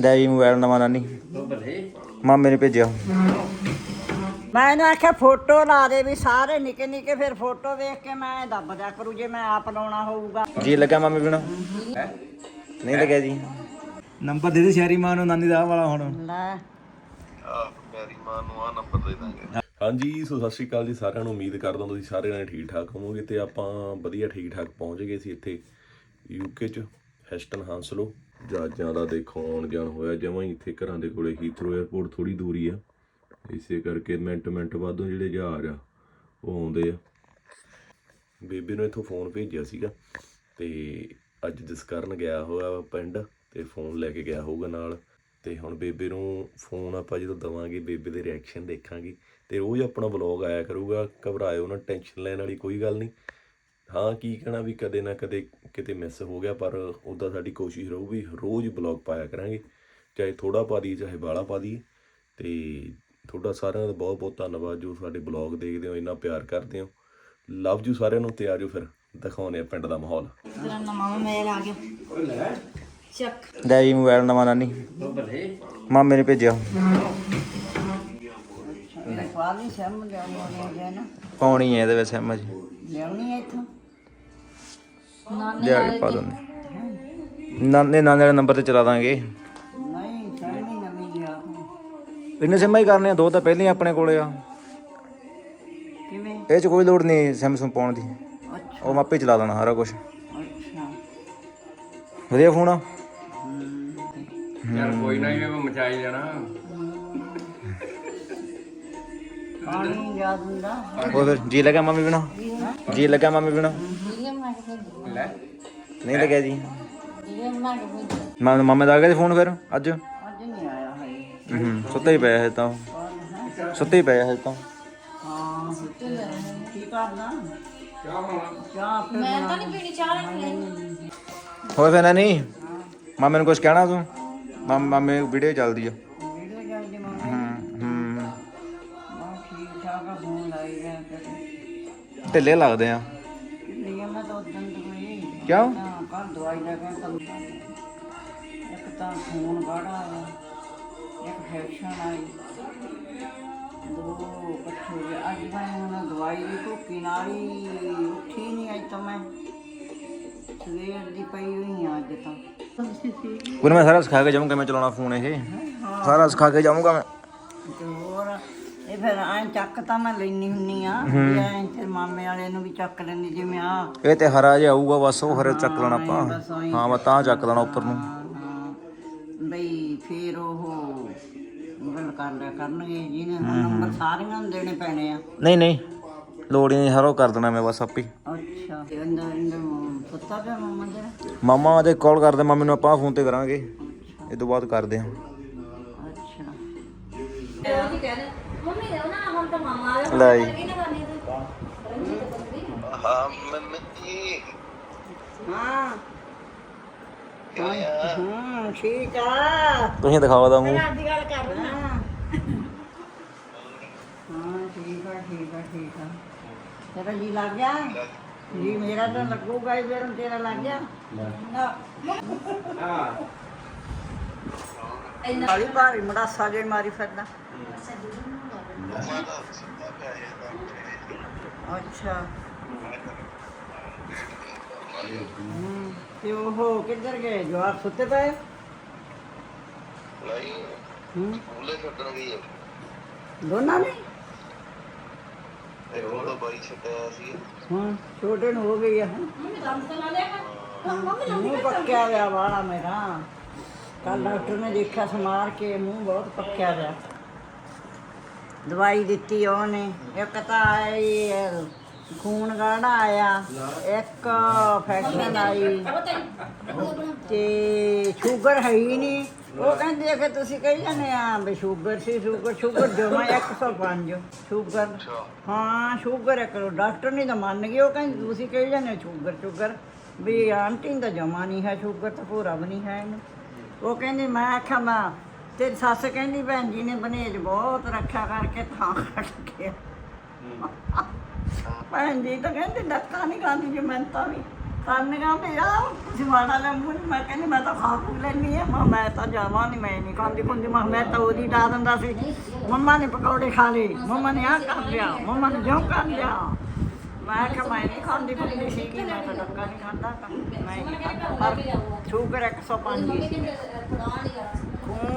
ਲੈ ਜੀ ਮੋਬਾਈਲ ਨਵਾਂ ਨਾਨੀ ਮਾਮੇ ਨੇ ਭੇਜਿਆ। ਮੈਂ ਇਹਨੂੰ ਆਖਿਆ ਫੋਟੋ ਲਾ ਦੇ ਵੀ ਸਾਰੇ ਨਿੱਕੇ ਨਿੱਕੇ ਫਿਰ ਫੋਟੋ ਵੇਖ ਕੇ ਮੈਂ ਦੱਬ ਦਿਆ ਕਰੂ ਜੇ ਮੈਂ ਆਪ ਲਾਉਣਾ ਹੋਊਗਾ। ਜੀ ਲੱਗਾ ਮਾਮੇ ਬਿਨਾ। ਨਹੀਂ ਲੱਗਿਆ ਜੀ। ਨੰਬਰ ਦੇ ਦੇ ਸ਼ਹਿਰੀ ਮਾਂ ਨੂੰ ਨਾਨੀ ਦਾ ਆਹ ਵਾਲਾ ਹੁਣ। ਲੈ। ਹਾਂਜੀ ਸੋ ਸਤਿ ਸ਼੍ਰੀ ਅਕਾਲ ਜੀ ਸਾਰਿਆਂ ਨੂੰ। ਉਮੀਦ ਕਰਦਾ ਹਾਂ ਤੁਸੀਂ ਸਾਰੇ ਜਣੇ ਠੀਕ ਠਾਕ ਹੋਵੋਗੇ ਤੇ ਆਪਾਂ ਵਧੀਆ ਠੀਕ ਠਾਕ ਪਹੁੰਚ ਗਏ ਸੀ ਇੱਥੇ ਯੂਕੇ ਚ ਹੈਸਟਨ ਹਾਂਸਲੋ ਜਹਾਜ਼ਾਂ ਦਾ ਦੇਖੋ ਆਉਣ ਜਾਣ ਹੋਇਆ, ਜਮਾਂ ਹੀ ਇੱਥੇ ਘਰਾਂ ਦੇ ਕੋਲੇ। ਹੀਥਰੋ 에ਅਰਪੋਰਟ ਥੋੜੀ ਦੂਰੀ ਆ। ਇਸੇ ਕਰਕੇ ਮਿੰਟ ਮਿੰਟ ਬਾਅਦੋਂ ਜਿਹੜੇ ਜਹਾਜ਼ ਆ, ਉਹ ਆਉਂਦੇ ਆ। ਬੇਬੇ ਨੂੰ ਇੱਥੋਂ ਫੋਨ ਭੇਜਿਆ ਸੀਗਾ ਤੇ ਅੱਜ ਜਸਕਰਨ ਗਿਆ ਹੋਇਆ ਪਿੰਡ ਤੇ ਫੋਨ ਲੈ ਕੇ ਗਿਆ ਹੋਊਗਾ ਨਾਲ। ਤੇ ਹੁਣ ਬੇਬੇ ਨੂੰ ਫੋਨ ਆਪਾਂ ਜਦੋਂ ਦਵਾਂਗੇ, ਬੇਬੇ ਦੇ ਰਿਐਕਸ਼ਨ ਦੇਖਾਂਗੇ। ਤੇ ਰੋਜ਼ ਆਪਣਾ ਵਲੌਗ ਆਇਆ ਕਰੂਗਾ, ਘਬਰਾਇਓ ਨਾ ਟੈਨਸ਼ਨ ਲੈਣ ਵਾਲੀ ਕੋਈ ਗੱਲ ਨਹੀਂ। ਹਾਂ ਕੀ ਕਹਿਣਾ ਵੀ ਕਦੇ ਨਾ ਕਦੇ ਕਿਤੇ ਮਿਸ ਹੋ ਗਿਆ ਪਰ ਉਦਾਂ ਸਾਡੀ ਕੋਸ਼ਿਸ਼ ਰਹੂ ਵੀ ਰੋਜ਼ ਵਲੌਗ ਪਾਇਆ ਕਰਾਂਗੇ। ਚਾਹੇ ਥੋੜਾ ਪਾ ਦਈਏ ਚਾਹੇ ਬਾਹਲਾ ਪਾ ਦਈਏ। ਤੇ ਤੁਹਾਡਾ ਸਾਰਿਆਂ ਦਾ ਬਹੁਤ ਬਹੁਤ ਧੰਨਵਾਦ ਜੋ ਸਾਡੇ ਵਲੌਗ ਦੇਖਦੇ ਹੋ ਇੰਨਾ ਪਿਆਰ ਕਰਦੇ ਹੋ। ਲਵ ਯੂ ਸਾਰਿਆਂ ਨੂੰ ਤੇ ਆਜੋ ਫਿਰ ਦਿਖਾਉਂਦੇ ਆ ਪਿੰਡ ਦਾ ਮਾਹੌਲ। ਤੇਰਾ ਨਵਾਂ ਮੇਲ ਆ ਗਿਆ। ਚੱਕ। ਲੈ ਜੀ ਮੋਬਾਈਲ ਨਵਾਂ ਨਾਨੀ। ਮਾਮੇ ਨੇ ਭੇਜਿਆ। ਸ਼ਰਮ ਲਿਆਉਣੀ ਹੈ ਨਾ। ਪਾਉਣੀ ਹੈ ਇਹਦੇ ਵਿੱਚ ਸਮਝ ਲਿਆਉਣੀ ਹੈ ਇੱਥੋਂ? ਲਿਆ ਕੇ ਪਾ ਦਿੰਦੇ। ਨਾਨੇ ਨਾਨੇ ਵਾਲੇ ਨੰਬਰ ਤੇ ਚਲਾ ਦਾਂਗੇ। ਨਹੀਂ ਸ਼ਰਮ ਨਵੀਂ ਲਿਆ। ਇਹਨੇ ਸਿਮ ਹੀ ਕਰਨੇ ਆ ਦੋ ਤਾਂ ਪਹਿਲਾਂ ਹੀ ਆਪਣੇ ਕੋਲੇ ਆ। ਕਿਵੇਂ? ਇਹ ਚ ਕੋਈ ਲੋੜ ਨਹੀਂ ਸੈਮਸੰਗ ਪਾਉਣ ਦੀ। ਅੱਛਾ। ਉਹ ਮਾਪੇ ਚਲਾ ਦੇਣਾ ਸਾਰਾ ਕੁਝ ਅੱਛਾ। ਵਧੀਆ ਫੋਨ ਆ? ਯਾਰ ਕੋਈ ਨਾ ਇਹ ਮਚਾਈ ਜਾਣਾ। ਪਾਣੀ ਯਾਦ ਹੁੰਦਾ। ਉਹ ਫਿਰ ਜੀ ਲੱਗਾ ਮਾਮੀ ਬਿਨਾ। ਜੀ ਲੱਗਾ ਮਾਮੀ ਬਿਨਾ। ਨਹੀਂ ਲੱਗਿਆ ਜੀ ਮਾਮੇ ਮਾਮੇ ਦਾ ਆ ਗਿਆ ਫੋਨ ਫਿਰ ਅੱਜ? ਅੱਜ ਨਹੀਂ ਆਇਆ ਹੈ ਹੂੰ ਸੁੱਤਾ ਹੀ ਪਿਆ ਹੈ ਤਾਂ ਸੁੱਤਾ ਹੀ ਪਿਆ ਹੈ ਤਾਂ ਹਾਂ ਕੀ ਕਰਨਾ? ਚਾਹ ਬਣਾਉਣਾ ਚਾਹ ਫਿਰ ਮੈਂ ਤਾਂ ਨਹੀਂ ਪੀਣੀ ਚਾਹ ਲੈਣੀ ਹੋਰ ਫਿਰ ਨਹੀਂ? ਮਾਮੇ ਨੂੰ ਕੁਝ ਕਹਿਣਾ ਤੂੰ? ਮਾਮੇ ਮਾਮੇ ਵੀਡੀਓ ਚੱਲਦੀ ਆ। ਵੀਡੀਓ ਜਾਂਦੀ ਮਾਂ ਹੂੰ ਹੂੰ। ਬਹੁਤ ਠੀਕ ਠਾਕ ਆ ਫੋਨ ਲਾਈ ਗਿਆ ਕਦੇ ਢਿੱਲੇ ਲੱਗਦੇ ਆ। ਆ ਮੈਂ ਤਾਂ ਉਦੋਂ ਤੋਂ ਹੀ ਕਿਉਂ? ਕੱਲ ਦਵਾਈ ਲੈ ਕੇ ਕੰਮ ਇੱਕ ਤਾਂ ਖੂਨ ਗਾੜਾ ਆਇਆ ਇੱਕ ਫੈਕਸ਼ਨ ਆਈ। ਦੋ ਇਕੱਠੇ ਹੋ ਅੱਜ ਮੈਂ ਹੁਣ ਦਵਾਈ ਦੀ ਭੁੱਕੀ ਨਾਲ ਹੀ ਉੱਠੀ ਨਹੀਂ ਅੱਜ ਤਾਂ ਮੈਂ। ਸਵੇਰ ਦੀ ਪਈ ਹੋਈ ਆ ਅੱਜ ਤਾਂ। ਕੋਈ ਮੈਂ ਸਾਰਾ ਸਿਖਾ ਕੇ ਜਾਊਂਗਾ ਮੈਂ ਚਲਾਉਣਾ ਫੋਨ ਇਹ। ਸਾਰਾ ਸਿਖਾ ਕੇ ਜਾਊਂਗਾ ਮੈਂ। ਤੇ ਫਿਰ ਐਂ ਚੱਕ ਤਾਂ ਮੈਂ ਲੈਣੀ ਹੁੰਨੀ ਆ ਵੀ ਐਂ ਤੇ ਮਾਮੇ ਵਾਲੇ ਨੂੰ ਵੀ ਚੱਕ ਲੈਂਦੀ ਜਿਵੇਂ ਆ ਇਹ ਤੇ ਹਰਾ ਜਿਹਾ ਆਊਗਾ ਬਸ ਉਹ ਹਰੇ ਚੱਕ ਲੈਣਾ ਆਪਾਂ। ਬਸ ਉਹੀ। ਹਾਂ ਮੈਂ ਤਾਂ ਚੱਕ ਲੈਣਾ ਉੱਪਰ ਨੂੰ। ਹਾਂ, ਬਈ ਫੇਰ ਉਹ ਗੱਲ ਕਰ ਲਿਆ ਕਰਨਗੇ ਜਿਹਨੇ ਹੁਣ ਨੰਬਰ ਸਾਰਿਆਂ ਨੂੰ ਦੇਣੇ ਪੈਣੇ ਆ। ਨਹੀਂ ਨਹੀਂ ਲੋੜ ਹੀ ਨਹੀਂ ਹਰੋ ਕਰ ਦੇਣਾ ਮੈਂ ਬਸ ਆਪੇ ਅੱਛਾ ਤੇ ਅੰਦਰ ਅੰਦਰ ਸੁੱਤਾ ਪਿਆ ਮਾਮਾ ਤੇਰਾ ਮਾਮਾ ਦੇ ਕਾਲ ਕਰਦੇ ਮਾਮੇ ਨੂੰ ਆਪਾਂ ਫੋਨ ਤੇ ਕਰਾਂਗੇ। ਇਹ ਤੋਂ ਬਾਅਦ ਕਰਦੇ ਹਾਂ। ਲੈ ਜੀ ਹਾਂ। ਹਾਂ ਠੀਕ ਆ। ਤੁਸੀਂ ਦਿਖਾਓ ਦਾ ਮੂੰਹ। ਦੀ ਗੱਲ ਕਰ ਹਾਂ। ਹਾਂ। ਠੀਕ ਆ ਠੀਕ ਆ ਠੀਕ ਆ। ਤੇਰਾ ਜੀ ਲੱਗ ਗਿਆ? ਜੀ ਮੇਰਾ ਤਾਂ ਲੱਗੂਗਾ ਹੀ ਫਿਰ ਤੇਰਾ ਲੱਗ ਗਿਆ। ਨਾ ਇੰਨਾ ਬਾਲੀ ਭਾਰੀ ਮੜਾਸਾ ਜੇ ਮਾਰੀ ਫਿਰਦਾ। ਅੱਛਾ। ਹੂੰ, ਤੇ ਉਹ ਕਿੱਧਰ ਗਏ? ਜਵਾਬ ਸੁੱਤੇ ਪਏ? ਨਹੀਂ ਹੂੰ। ਸਕੂਲੇ ਛੱਡਣ ਗਈ ਹੈ ਦੋਨਾਂ ਨੇ? ਤੇ ਉਹ ਤਾਂ ਬਾਈ ਛੱਡਿਆ ਸੀ। ਹਾਂ ਛੋਟੇ ਨੂੰ ਹੋ ਗਈ ਆ। ਹੁਣ ਮੰਮੀ ਦੰਦ ਤਾਂ ਲਾ ਲਿਆ ਕਰ। ਮੰਮੀ ਮੂੰਹ ਪੱਕਿਆ ਗਿਆ ਵਾਲਾ ਮੇਰਾ। ਕੱਲ ਡਾਕਟਰ ਨੇ ਦੇਖਿਆ ਸਮਾਰ ਕੇ ਮੂੰਹ ਬਹੁਤ ਪੱਕਿਆ ਗਿਆ ਦਵਾਈ ਦਿੱਤੀ ਉਹਨੇ। ਇੱਕ ਤਾਂ ਆਈ ਖੂਨ ਗਾੜਾ ਆਇਆ, ਇੱਕ ਫੈਕਸ਼ਨ ਆਈ। ਤੇ ਸ਼ੂਗਰ ਹੈ ਹੀ ਨਹੀਂ। ਉਹ ਕਹਿੰਦੇ ਆ ਕਿ ਤੁਸੀਂ ਕਹੀ ਜਾਂਦੇ ਆ ਵੀ ਸ਼ੂਗਰ ਸੀ ਸ਼ੂਗਰ ਸ਼ੂਗਰ ਜਮਾ 105 ਸ਼ੂਗਰ ਹਾਂ ਸ਼ੂਗਰ ਹੈ ਕਰੋ ਡਾਕਟਰ ਨਹੀਂ ਤਾਂ ਮੰਨ ਗਏ ਉਹ ਕਹਿੰਦੇ ਤੁਸੀਂ ਕਹੀ ਜਾਂਦੇ ਹੋ ਸ਼ੂਗਰ ਸ਼ੂਗਰ ਵੀ ਆਂਟੀ ਨੂੰ ਤਾਂ ਜਮਾ ਨਹੀਂ ਹੈ ਸ਼ੂਗਰ ਤਾਂ ਪੂਰਾ ਵੀ ਨਹੀਂ ਹੈ ਇਹਨੂੰ। ਉਹ ਕਹਿੰਦੀ ਮੈਂ ਆਖਿਆ, ਮੈਂ ਤੇਰੀ ਸੱਸ ਕਹਿੰਦੀ ਭੈਣ ਜੀ ਨੇ ਬਨੇਜ ਬਹੁਤ ਰੱਖਿਆ ਕਰਕੇ ਤਾਂ ਕੱਟ ਗਿਆ ਭੈਣ ਜੀ ਤਾਂ ਕਹਿੰਦੀ ਡੱਕਾ ਨਹੀਂ ਖਾਂਦੀ ਜੀ ਮੈਂ ਤਾਂ ਵੀ। ਆ ਤੁਸੀਂ ਮਾੜਾ ਜਿਹਾ ਮੂੰਹ ਨੀ- ਮੈਂ ਕਹਿੰਦੀ ਮੈਂ ਤਾਂ ਖਾ ਪੂ ਲੈਣੀ ਆ। ਮੈਂ ਮੈਂ ਤਾਂ ਜਾਵਾਂ ਨਹੀਂ ਮੈਂ ਨਹੀਂ ਖਾਂਦੀ ਖੁੰਦੀ। ਮੈਂ ਮੈਂ ਤਾਂ ਉਹਦੀ ਡਾ ਦਿੰਦਾ ਸੀ। ਮੰਮਾ ਨੇ ਪਕੌੜੇ ਖਾ ਲਏ ਮੰਮਾ ਨੇ ਆ ਕਰ ਲਿਆ ਮੰਮਾ ਨੇ ਜਿਉਂ ਕਰ ਲਿਆ। ਮੈਂ ਕਿਹਾ ਮੈਂ ਨਹੀਂ ਖਾਂਦੀ ਖੁੰਦੀ ਸੀਗੀ ਮੈਂ ਤਾਂ ਡੱਕਾ ਨਹੀਂ ਖਾਂਦਾ ਤਾਂ ਮੈਂ ਪਰ ਸ਼ੂਗਰ 105 ਸੀ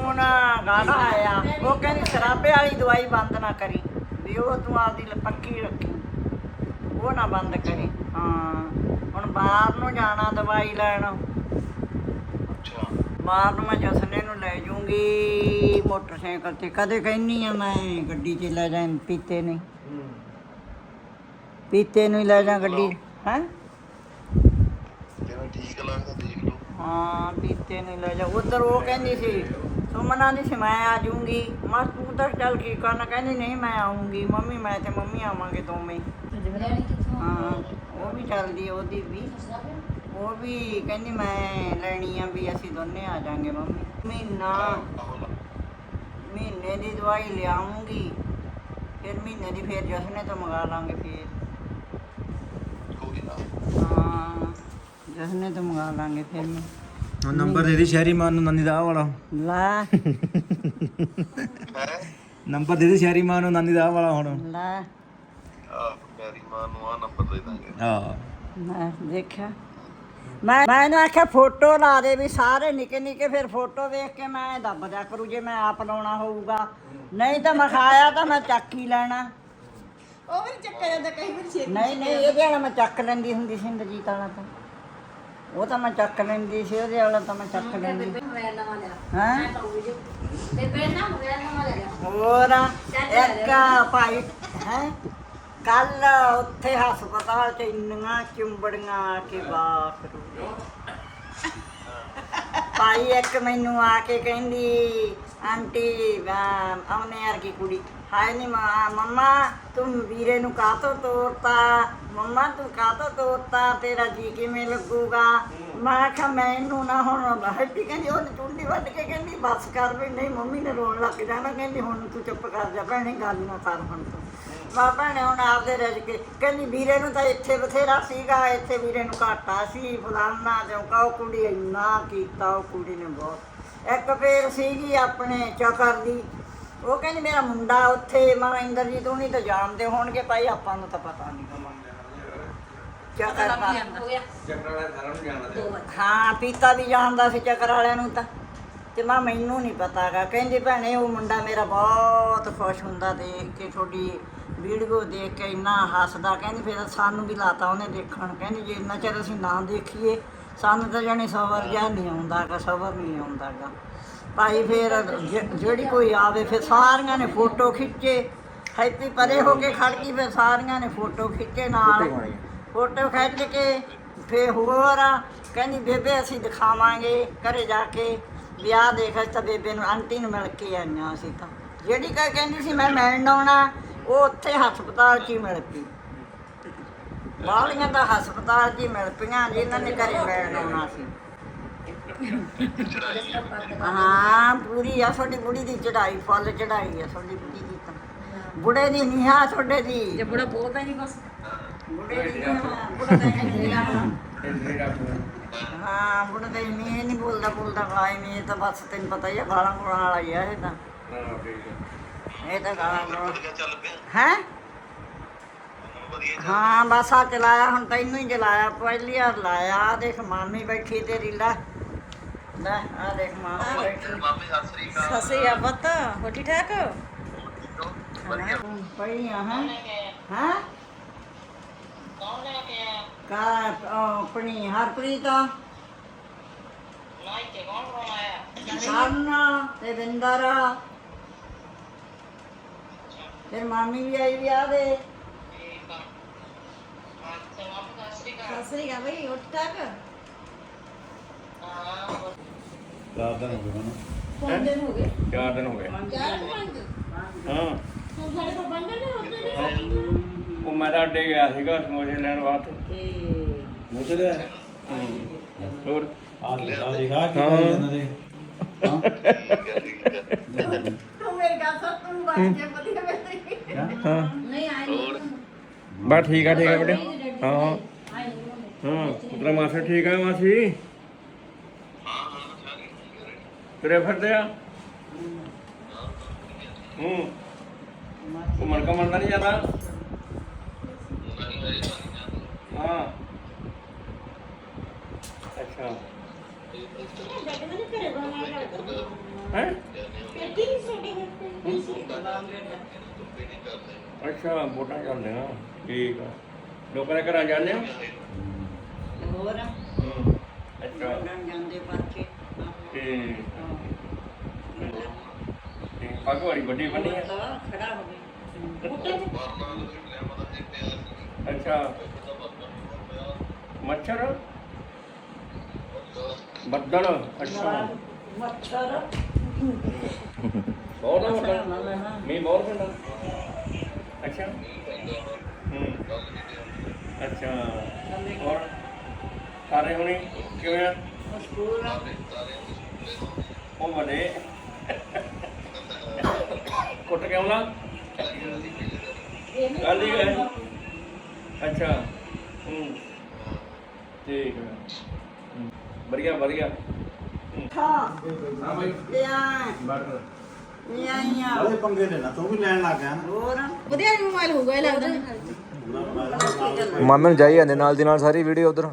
ਖੂਨ ਗਾੜਾ ਆਇਆ। ਉਹ ਕਹਿੰਦੀ ਸ਼ਰਾਬੇ ਵਾਲੀ ਦਵਾਈ ਬੰਦ ਨਾ ਕਰੀ। ਵੀ ਉਹ ਤੂੰ ਆਪਦੀ ਲ- ਪੱਕੀ ਰੱਖੀ। ਉਹ ਨਾ ਬੰਦ ਕਰੀ। ਹਾਂ। ਹੁਣ ਬਾਹਰ ਨੂੰ ਜਾਣਾ ਦਵਾਈ ਲੈਣ। ਅੱਛਾ। ਬਾਹਰ ਨੂੰ ਮੈਂ ਜਸਨੇ ਨੂੰ ਲੈ ਜੂੰਗੀ। ਮੋਟਰਸਾਈਕਲ ਤੇ। ਕਦੇ ਕਹਿੰਨੀ ਆ ਮੈਂ ਗੱਡੀ 'ਚ ਲੈ ਜਾਂ ਪੀਤੇ ਨਹੀਂ ਪੀਤੇ ਨੂੰ ਹੀ ਲੈ ਜਾ ਗੱਡੀ। ਹੈ? ਜਿਵੇਂ ਠੀਕ ਲੱਗਦਾ ਦੇਖ ਲਓ। ਹਾਂ ਪੀਤੇ ਨਹੀਂ ਲੈ ਜਾ। ਉਧਰ ਉਹ ਕਹਿੰਦੀ ਸੀ ਸੁਮਨਾ ਦੀ ਸੀ ਮੈਂ ਆ ਜਾਊਂਗੀ। ਮੈਂ ਤੂੰ ਤਾਂ ਚੱਲ ਕੀ ਕਰਨਾ ਕਹਿੰਦੀ ਨਹੀਂ ਮੈਂ ਆਉਂਗੀ ਮੰਮੀ ਮੈਂ ਤੇ ਮੰਮੀ ਆਵਾਂਗੇ ਦੋਵੇਂ। ਹਾਂ ਉਹ ਵੀ ਚੱਲਦੀ ਆ ਉਹਦੀ ਵੀ। ਉਹ ਵੀ ਕਹਿੰਦੀ ਮੈਂ ਲੈਣੀ ਆ ਵੀ ਅਸੀਂ ਦੋਨੇ ਆ ਜਾਾਂਗੇ ਮੰਮੀ। ਮਹੀਨਾ ਮਹੀਨੇ ਦੀ ਦਵਾਈ ਲਿਆਉਂਗੀ ਫਿਰ ਮਹੀਨੇ ਦੀ ਫਿਰ ਜਸਨੇ ਤੋਂ ਮੰਗਾ ਲਾਂਗੇ ਫਿਰ। ਹਾਂ ਜਸਨੇ ਤੋਂ ਮੰਗਾ ਲਾਂਗੇ ਫਿਰ ਮੈਂ। ਹੁਣ ਨੰਬਰ ਦੇ ਦੇ ਸ਼ਹਿਰੀ ਮਾਨ ਨੂੰ ਨਾਨੀ ਦਾ ਵਾਲਾ। ਲੈ। ਹੈ? ਨੰਬਰ ਦੇ ਦੇ ਸ਼ਹਿਰੀ ਮਾਨ ਨੂੰ ਨਾਨੀ ਦਾ ਵਾਲਾ ਹੁਣ। ਲੈ। ਆ ਮਾਂ ਨੂੰ ਆ ਨੰਬਰ ਦੇ ਦਾਂਗੇ। ਹਾਂ। ਮੈਂ ਦੇਖਿਆ। ਮੈਂ ਮੈਂ ਨਾ ਆਖਿਆ ਫੋਟੋ ਲਾ ਦੇ ਵੀ ਸਾਰੇ ਨਿੱਕੇ ਨਿੱਕੇ ਫਿਰ ਫੋਟੋ ਵੇਖ ਕੇ ਮੈਂ ਦੱਬ ਦਿਆ ਕਰੂ ਜੇ ਮੈਂ ਆਪ ਲਾਉਣਾ ਹੋਊਗਾ। ਨਹੀਂ ਤਾਂ ਮੈਂ ਖਾਇਆ ਤਾਂ ਮੈਂ ਚੱਕ ਹੀ ਲੈਣਾ। ਉਹ ਵੀ ਚੱਕਿਆ ਜਾਂਦਾ ਕਈ ਵਾਰ ਛੇਤੀ ਨਹੀਂ ਨਹੀਂ ਇਹਦੇ ਵਾਲਾ ਮੈਂ ਚੱਕ ਲੈਂਦੀ ਹੁੰਦੀ ਸੀ ਇੰਦਰਜੀਤ ਵਾਲਾ ਤਾਂ। ਉਹ ਤਾਂ ਮੈਂ ਚੱਕ ਲੈਂਦੀ ਸੀ ਉਹਦੇ ਵਾਲਾ ਤਾਂ ਮੈਂ ਚੱਕ ਲੈਂਦੀ। ਮੋਬਾਈਲ ਨਵਾਂ ਲਿਆ। ਹਾਂ? ਮੈਂ ਪਾਉਂਗੀ ਜੀ ਬੇਬੇ ਨਾ ਮੋਬਾਈਲ ਨਵਾਂ ਲੈ ਲਿਆ। ਹੋਰ ਇੱਕ ਭਾਈ ਹੈ? ਕੱਲ ਉੱਥੇ ਹਸਪਤਾਲ ਚ ਇੰਨੀਆਂ ਚੁੰਬੜੀਆਂ ਆ ਕੇ ਬਾਪ ਭਾਈ ਇੱਕ ਮੈਨੂੰ ਆ ਕੇ ਕਹਿੰਦੀ ਆਂਟੀ ਆਉਨੇ ਯਾਰ ਕੀ ਕੁੜੀ। ਹਾਏ ਨੀ ਮਾਂ, ਮੰਮਾ, ਤੂੰ ਵੀਰੇ ਨੂੰ ਕਾਹਤੋਂ ਤੋਰਤਾ? ਮੰਮਾ, ਤੂੰ ਕਾਹਤੋਂ ਤੋਰਤਾ? ਤੇਰਾ ਜੀ ਕਿਵੇਂ ਲੱਗੂਗਾ? ਮੈਂ ਕਿਹਾ, ਮੈਨੂੰ ਨਾ ਹੁਣ ਹੱਟੀ ਕਹਿੰਦੀ, ਉਹ ਚੁੰਡੀ ਵੱਢ ਕੇ ਕਹਿੰਦੀ, ਬਸ ਕਰ ਵੀ, ਨਹੀਂ, ਮੰਮੀ ਨੇ ਰੋਣ ਲੱਗ ਜਾਣਾ। ਕਹਿੰਦੀ, ਹੁਣ ਤੂੰ ਚੁੱਪ ਕਰ ਜਾ ਭੈਣੇ, ਗੱਲ ਨਾ ਕਰ ਹੁਣ ਤੂੰ। ਮਾ ਭੈਣੇ, ਹੁਣ ਆਪਦੇ ਰਜ ਕੇ, ਕਹਿੰਦੀ, ਵੀਰੇ ਨੂੰ ਤਾਂ ਇੱਥੇ ਬਥੇਰਾ ਸੀਗਾ, ਇੱਥੇ ਵੀਰੇ ਨੂੰ ਘਾਟਾ ਸੀ, ਫਲਾਨਾ ਚੌਂਕਾ ਉਹ ਕੁੜੀ ਇੰਨਾ ਕੀਤਾ, ਉਹ ਕੁੜੀ ਨੇ ਬਹੁਤ ਇੱਕ ਫੇਰ ਸੀਗੀ ਆਪਣੇ ਚੱਕਰ ਦੀ। ਉਹ ਕਹਿੰਦੀ ਮੇਰਾ ਮੁੰਡਾ ਉੱਥੇ ਮੈਂ ਇੰਦਰਜੀਤ ਉਹ ਨਹੀਂ ਤਾਂ ਜਾਣਦੇ ਹੋਣਗੇ ਭਾਈ ਆਪਾਂ ਨੂੰ ਤਾਂ ਪਤਾ ਨਹੀਂ ਚੱਕਰ ਦਾ ਹੋ ਗਿਆ। ਚੱਕਰ ਵਾਲਾ ਸਾਰਾ ਨੂੰ ਜਾਣਦਾ ਹਾਂ ਪੀਤਾ ਵੀ ਜਾਣਦਾ ਸੀ ਚੱਕਰ ਵਾਲਿਆਂ ਨੂੰ ਤਾਂ। ਤੇ ਮੈਂ ਮੈਨੂੰ ਨਹੀਂ ਪਤਾਗਾ ਕਹਿੰਦੀ ਭੈਣੇ ਉਹ ਮੁੰਡਾ ਮੇਰਾ ਬਹੁਤ ਖੁਸ਼ ਹੁੰਦਾ ਦੇਖ ਕੇ ਤੁਹਾਡੀ ਵੀਡੀਓ ਦੇਖ ਕੇ ਇੰਨਾ ਹੱਸਦਾ। ਕਹਿੰਦੀ ਫਿਰ ਸਾਨੂੰ ਵੀ ਲਾਤਾ ਉਹਨੇ ਦੇਖਣ। ਕਹਿੰਦੀ ਜੇ ਇੰਨਾ ਚਿਰ ਅਸੀਂ ਨਾ ਦੇਖੀਏ ਸਾਨੂੰ ਤਾਂ ਜਾਣੀ ਸਬਰ ਜਾਂ ਨਹੀਂ ਆਉਂਦਾਗਾ ਸਬਰ ਨਹੀਂ ਆਉਂਦਾਗਾ। ਭਾਈ ਫਿਰ ਜ- ਜਿਹੜੀ ਕੋਈ ਆਵੇ ਫਿਰ ਸਾਰੀਆਂ ਨੇ ਫੋਟੋ ਖਿੱਚੇ ਹੈਪੀ ਪਰੇ ਹੋ ਕੇ ਖੜ ਗਈ ਫਿਰ ਸਾਰੀਆਂ ਨੇ ਫੋਟੋ ਖਿੱਚੇ ਨਾਲ। ਫੋਟੋ ਖਿੱਚ। ਕੇ ਫੇ ਹੋਰ ਕਹਿੰਦੀ ਬੇਬੇ ਅਸੀਂ ਦਿਖਾਵਾਂਗੇ ਘਰੇ ਜਾ ਕੇ। ਵਿਆਹ ਦੇਖ ਅਸੀਂ ਤਾਂ ਬੇਬੇ ਨੂੰ ਆਂਟੀ ਨੂੰ ਮਿਲ ਕੇ ਆਈਆਂ ਅਸੀਂ ਤਾਂ। ਜਿਹੜੀ ਕਹ ਕਹਿੰਦੀ ਸੀ ਮੈਂ ਮਿਲਣ ਆਉਣਾ। ਉਹ ਉੱਥੇ ਹਸਪਤਾਲ 'ਚ ਹੀ ਮਿਲ ਪਈ। ਬਾਹਲੀਆਂ ਤਾਂ ਹਸਪਤਾਲ ਹੀ ਮਿਲ ਪਈਆਂ ਜਿਨ੍ਹਾਂ ਨੇ ਘਰੇ ਮਿਲਣ ਆਉਣਾ ਸੀ। ਹਾਂ ਪੂਰੀ ਆ ਤੁਹਾਡੀ ਬੁੜੀ ਦੀ ਚੜਾਈ ਫੁੱਲ ਚੜਾਈ ਆ ਤੁਹਾਡੀ ਬੁੜੀ ਦੀ ਤਾਂ। ਬੁੜੇ ਦੀ ਨਹੀਂ ਆ ਤੁਹਾਡੇ ਦੀ। ਜੇ ਬੁੜਾ ਬੋਲਦਾ ਨਹੀਂ ਕੁਛ ਬੁੜੇ ਦੀ ਨੀ ਆ, ਬੁੜਾ ਤਾਂ ਨਹੀਂ ਆ। ਇਹ ਡਾਕਟਰ ਹਾਂ ਬੁੜਾ ਤਾਂ ਨਹੀਂ ਇਹ ਨਹੀਂ ਬੋਲਦਾ ਬੋਲਦਾ ਗਾਇ ਨਹੀਂ ਤਾਂ ਬਸ ਤੈਨੂੰ ਪਤਾ ਹੀ ਆ ਗਾਲਾਂ ਗੋਲਾਂ ਵਾਲਾ ਹੀ ਆ ਇਹ ਤਾਂ। ਹਾਂ ਠੀਕ ਹੈ ਇਹ ਤਾਂ ਗਾਲਾਂ ਗੋਲਾਂ ਵਧੀਆ ਚੱਲ ਪਿਆ। ਹੈ? ਵਧੀਆ ਹਾਂ ਬਸ ਆ ਚਲਾਇਆ ਹੁਣ ਤੈਨੂੰ ਹੀ ਜਲਾਇਆ ਪਹਿਲੀ ਵਾਰ ਲਾਇਆ ਆਹ ਦੇਖ ਮਾਮੀ ਬੈਠੀ ਤੇਰੀ ਲੈ ਲੈ ਆ ਦੇਖ ਮਾਮੀ ਬੈਠੀ। ਮਾਮੀ ਸਤਿ ਸ੍ਰੀ ਅਕਾਲ। ਸਸੇ ਆ ਪੁੱਤ ਹੋ ਠੀਕ ਠਾਕ? ਪਈਆਂ ਹਾਂ? ਹਾਂ ਕੌਣ ਲੈ ਕੇ ਆਇਆ? ਕਾ ਉਹ ਆਪਣੀ ਹਰਪ੍ਰੀਤ ਆ। ਨਾਈ ਤੇ ਕੌਣ ਕੌਣ ਆਇਆ ਕਰਨ ਤੇ ਵਿੰਦਰ ਤੇ ਮਾਮੀ ਵੀ ਆਈ ਵੀ ਆ ਦੇ। ਅੱਛਾ ਮਾਮੀ ਸਤਿ ਸ੍ਰੀ ਅਕਾਲ ਸਸੇ ਆ ਬਈ ਹੋ। ਠੀਕ ਠਾਕ ਹਾਂ। ਚਾਰ ਦਿਨ ਹੋ ਗਏ ਪੰਜ ਦਿਨ ਹੋ ਗਏ ਚਾਰ ਦਿਨ ਹੋ ਗਏ ਚਾਰ ਪੰਜ ਹਾਂ ਹੁਣ ਸਾਡੇ ਕੋਲ ਪੰਜ ਦਿਨ ਹੋ ਗਏ ਉਹ ਮੈਂ ਤਾਂ ਅੱਡੇ ਗਿਆ ਸੀਗਾ ਸਮੋਸੇ ਲੈਣ ਵਾਸਤੇ ਤੇ ਮੋਟੇ ਦੇ ਹੋਰ ਆ ਲਿਖਾ ਲਿਖਾ ਕੀ ਕਰੀ ਜਾਂਦੇ ਨੇ ਠੀਕ ਹੈ ਠੀਕ ਹੈ ਤੂੰ ਮੇਰੀ ਗੱਲ ਸੁਣ ਤੂੰ ਬਚ ਗਿਆ ਵਧੀਆ ਮੇਰੇ ਹਾਂ ਨਹੀਂ ਆਏ ਨਹੀਂ ਬਸ ਠੀਕ ਆ ਠੀਕ ਆ ਬੇਟੇ। ਹਾਂ। ਹਾਂ ਤੇਰਾ ਮਾਸਟਰ ਠੀਕ ਆ ਮਾਸੀ? ਤੇਰੇ ਫਿਰਦੇ ਆ? ਹੂੰ। ਘੁੰਮਣ ਘੁੰਮਣ ਦਾ ਨਹੀਂ ਜਾਂਦਾ? ਹਾਂ। ਅੱਛਾ। ਹੈ? ਅੱਛਾ ਵੋਟਾਂ ਚੱਲਦੇ ਆ। ਠੀਕ ਆ। ਲੋਕਾਂ ਦੇ ਘਰਾਂ ਜਾਂਦੇ ਹੋਰ? ਹੂੰ। ਅੱਛਾ। ਉਹਨਾਂ ਜਾਂਦੇ ਪਰਚੇ। ਤੇ ਤੇ ਪੱਗ ਵਾਲੀ ਵੱਡੀ ਬੰਨੀ ਆ? ਤਾਂ ਖੜਾ ਹੋ ਗਿਆ। ਅੱਛਾ। ਮੱਛਰ? ਬੱਦਲ ਅੱਛਾ। ਮੱਛਰ। ਬਹੁਤ ਆ ਮੀਂਹ ਬਹੁਤ ਪੈਂਦਾ। ਅੱਛਾ। ਅੱਛਾ। ਹੋਰ? ਸਾਰੇ ਹੁਣੀ ਕਿਵੇਂ ਆ? ਮਸ਼ਹੂਰ ਆ। ਉਹ ਬਨੇ ਕੁੱਟ ਕੇ ਆਉਣਾ? ਕੱਲ ਹੀ ਗਏ। ਅੱਛਾ। ਹੂੰ। ਠੀਕ ਹੈ। ਵਧੀਆ ਵਧੀਆ। ਹਾਂ। ਹਾਂ। ਬਾਈ। ਤੇ ਆ। ਇਹ ਆਈਆਂ ਪੰਗੇ ਲੈਣਾ ਤੂੰ ਵੀ ਲੈਣ ਲੱਗ ਗਿਆ ਨਾ। ਹੋਰ? ਵਧੀਆ ਮੋਬਾਈਲ ਹੋਊਗਾ ਇਹ ਲੱਗਦਾ। ਮਾਮੇ ਨੂੰ ਜਾਈ ਜਾਂਦੇ ਨਾਲ ਦੀ ਨਾਲ ਸਾਰੀ ਵੀਡੀਓ ਉਧਰ।